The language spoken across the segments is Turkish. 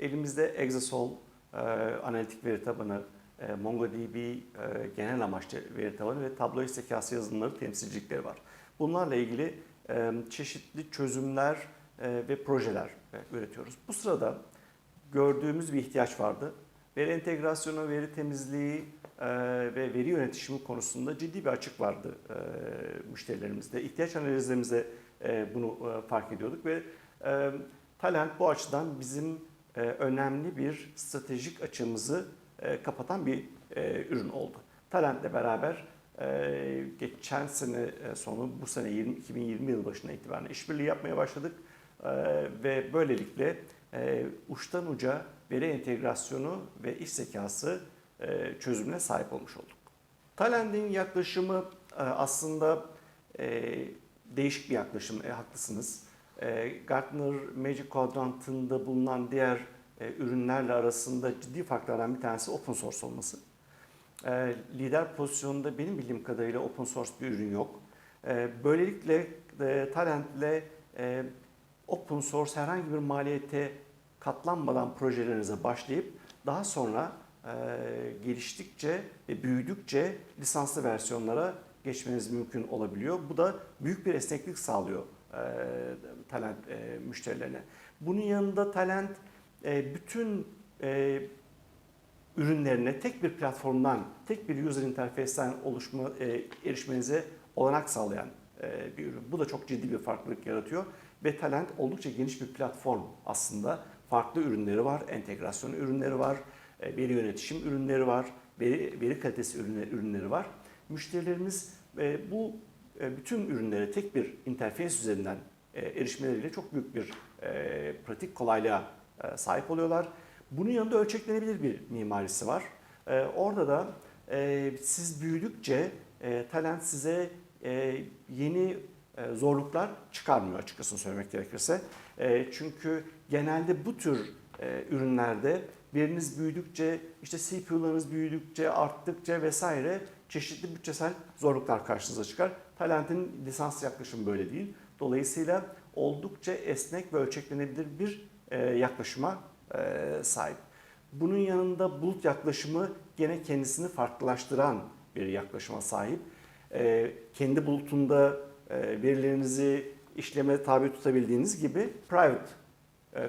elimizde Exasol e, analitik veri tabanı, e, MongoDB e, genel amaçlı veri tabanı ve tablo zekası yazılımları temsilcilikleri var. Bunlarla ilgili e, çeşitli çözümler e, ve projeler e, üretiyoruz. Bu sırada gördüğümüz bir ihtiyaç vardı. Veri entegrasyonu, veri temizliği e, ve veri yönetişimi konusunda ciddi bir açık vardı e, müşterilerimizde. İhtiyaç analizlerimizde e, bunu e, fark ediyorduk ve e, Talent bu açıdan bizim önemli bir stratejik açığımızı e, kapatan bir e, ürün oldu. Talent'le beraber e, geçen sene e, sonu bu sene 20, 2020 yıl başına itibaren işbirliği yapmaya başladık E, ve böylelikle e, uçtan uca veri entegrasyonu ve iş zekası e, çözümüne sahip olmuş olduk. Talent'in yaklaşımı e, aslında e, değişik bir yaklaşım, e, haklısınız. E, Gartner Magic Quadrant'ında bulunan diğer e, ürünlerle arasında ciddi farklardan bir tanesi open source olması. E, lider pozisyonunda benim bildiğim kadarıyla open source bir ürün yok. E, böylelikle e, Talent'le e, open source herhangi bir maliyete katlanmadan projelerinize başlayıp daha sonra geliştikçe ve büyüdükçe lisanslı versiyonlara geçmeniz mümkün olabiliyor. Bu da büyük bir esneklik sağlıyor e, talent e, müşterilerine. Bunun yanında talent e, bütün e, ürünlerine tek bir platformdan, tek bir user interface'ten oluşma, e, erişmenize olanak sağlayan e, bir ürün. Bu da çok ciddi bir farklılık yaratıyor ve Talent oldukça geniş bir platform aslında. Farklı ürünleri var, entegrasyon ürünleri var, e, veri yönetişim ürünleri var, veri, veri kalitesi ürünleri, ürünleri var. Müşterilerimiz e, bu bütün ürünlere tek bir interface üzerinden e, erişmeleriyle çok büyük bir e, pratik kolaylığa e, sahip oluyorlar. Bunun yanında ölçeklenebilir bir mimarisi var. E, orada da e, siz büyüdükçe e, talent size e, yeni e, zorluklar çıkarmıyor açıkçası söylemek gerekirse. E, çünkü genelde bu tür e, ürünlerde veriniz büyüdükçe, işte CPU'larınız büyüdükçe, arttıkça vesaire çeşitli bütçesel zorluklar karşınıza çıkar. Talent'in lisans yaklaşımı böyle değil. Dolayısıyla oldukça esnek ve ölçeklenebilir bir e, yaklaşıma e, sahip. Bunun yanında bulut yaklaşımı gene kendisini farklılaştıran bir yaklaşıma sahip. E, kendi bulutunda verilerinizi işleme tabi tutabildiğiniz gibi private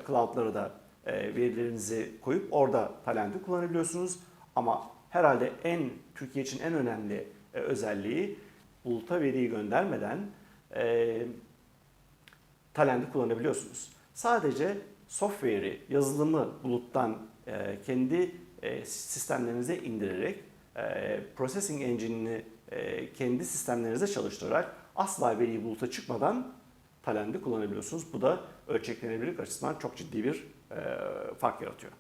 cloud'lara da verilerinizi koyup orada talenti kullanabiliyorsunuz. Ama herhalde en Türkiye için en önemli e, özelliği buluta veriyi göndermeden e, talenti kullanabiliyorsunuz. Sadece software'i, yazılımı buluttan e, kendi e, sistemlerinize indirerek e, processing engine'ini e, kendi sistemlerinize çalıştırarak asla veriyi buluta çıkmadan talenti kullanabiliyorsunuz. Bu da ölçeklenebilirlik açısından çok ciddi bir e, fark yaratıyor.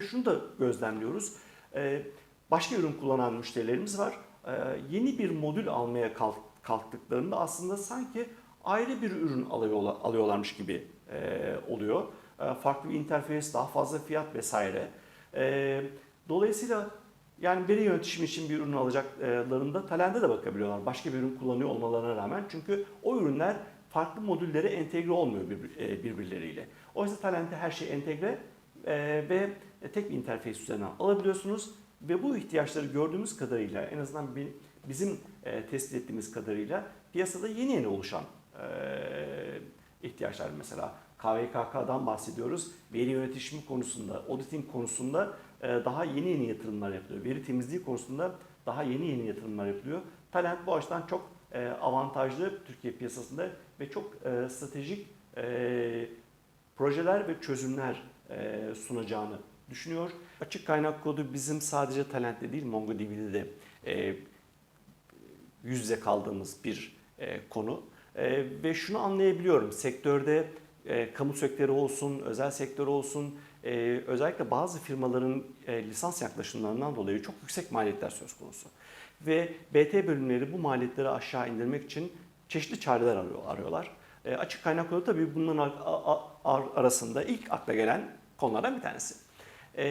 Şunu da gözlemliyoruz. E, başka ürün kullanan müşterilerimiz var. E, yeni bir modül almaya kalk, kalktıklarında aslında sanki ayrı bir ürün alıyorlar, alıyorlarmış gibi e, oluyor. E, farklı bir interface, daha fazla fiyat vesaire. E, dolayısıyla yani veri yönetişimi için bir ürün alacaklarında Talent'e de bakabiliyorlar. Başka bir ürün kullanıyor olmalarına rağmen. Çünkü o ürünler farklı modüllere entegre olmuyor e, birbirleriyle. Oysa Talent'e her şey entegre e, ve tek bir interface üzerinden alabiliyorsunuz. Ve bu ihtiyaçları gördüğümüz kadarıyla en azından bizim e, tespit ettiğimiz kadarıyla piyasada yeni yeni oluşan ihtiyaçlar mesela KVKK'dan bahsediyoruz. Veri yönetişimi konusunda, auditing konusunda daha yeni yeni yatırımlar yapılıyor. Veri temizliği konusunda daha yeni yeni yatırımlar yapılıyor. Talent bu açıdan çok avantajlı Türkiye piyasasında ve çok stratejik projeler ve çözümler sunacağını düşünüyor. Açık kaynak kodu bizim sadece Talent'te değil MongoDB'de de yüz yüze kaldığımız bir konu. Ve şunu anlayabiliyorum sektörde kamu sektörü olsun, özel sektör olsun özellikle bazı firmaların lisans yaklaşımlarından dolayı çok yüksek maliyetler söz konusu. Ve BT bölümleri bu maliyetleri aşağı indirmek için çeşitli çareler arıyorlar. E, açık kaynak kodu tabii bunların arasında ilk akla gelen konulardan bir tanesi. E,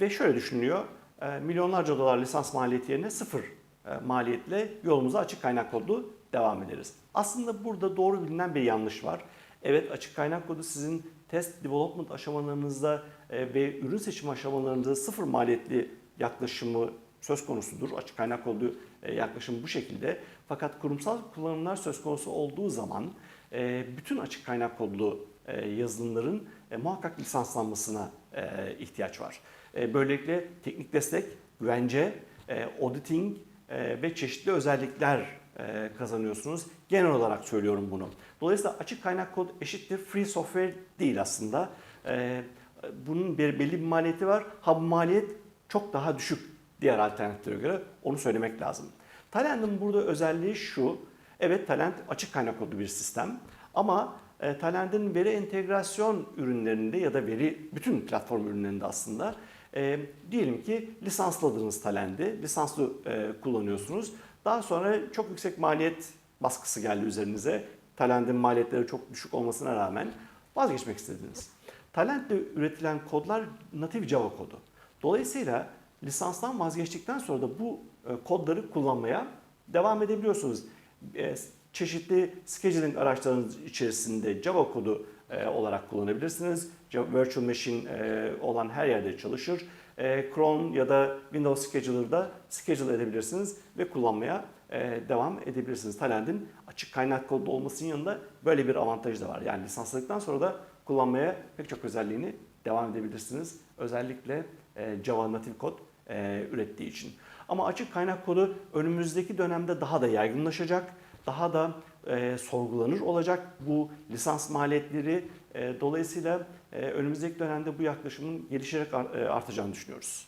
ve şöyle düşünülüyor, e, milyonlarca dolar lisans maliyeti yerine sıfır e, maliyetle yolumuza açık kaynak kodu devam ederiz. Aslında burada doğru bilinen bir yanlış var. Evet açık kaynak kodu sizin test development aşamalarınızda e, ve ürün seçim aşamalarında sıfır maliyetli yaklaşımı söz konusudur. Açık kaynak kodu e, yaklaşım bu şekilde. Fakat kurumsal kullanımlar söz konusu olduğu zaman e, bütün açık kaynak kodlu e, yazılımların muhakkak lisanslanmasına ihtiyaç var. Böylelikle teknik destek, güvence, auditing ve çeşitli özellikler kazanıyorsunuz. Genel olarak söylüyorum bunu. Dolayısıyla açık kaynak kod eşittir free software değil aslında. Bunun belli bir maliyeti var. Ha bu maliyet çok daha düşük diğer alternatiflere göre onu söylemek lazım. Talent'ın burada özelliği şu. Evet Talent açık kaynak kodlu bir sistem ama e, Talent'in veri entegrasyon ürünlerinde ya da veri bütün platform ürünlerinde aslında e, diyelim ki lisansladığınız Talent'i lisanslı e, kullanıyorsunuz. Daha sonra çok yüksek maliyet baskısı geldi üzerinize. Talent'in maliyetleri çok düşük olmasına rağmen vazgeçmek istediniz. Talent'le üretilen kodlar natif Java kodu. Dolayısıyla lisanstan vazgeçtikten sonra da bu e, kodları kullanmaya devam edebiliyorsunuz. E, Çeşitli scheduling araçlarınız içerisinde Java kodu e, olarak kullanabilirsiniz. Virtual Machine olan her yerde çalışır. Chrome ya da Windows Scheduler'da schedule edebilirsiniz ve kullanmaya devam edebilirsiniz. Talent'in açık kaynak kodlu olmasının yanında böyle bir avantajı da var. Yani lisansladıktan sonra da kullanmaya pek çok özelliğini devam edebilirsiniz. Özellikle e, Java natif kod e, ürettiği için. Ama açık kaynak kodu önümüzdeki dönemde daha da yaygınlaşacak, daha da e, sorgulanır olacak bu lisans maliyetleri. E, dolayısıyla e, önümüzdeki dönemde bu yaklaşımın gelişerek ar- e, artacağını düşünüyoruz.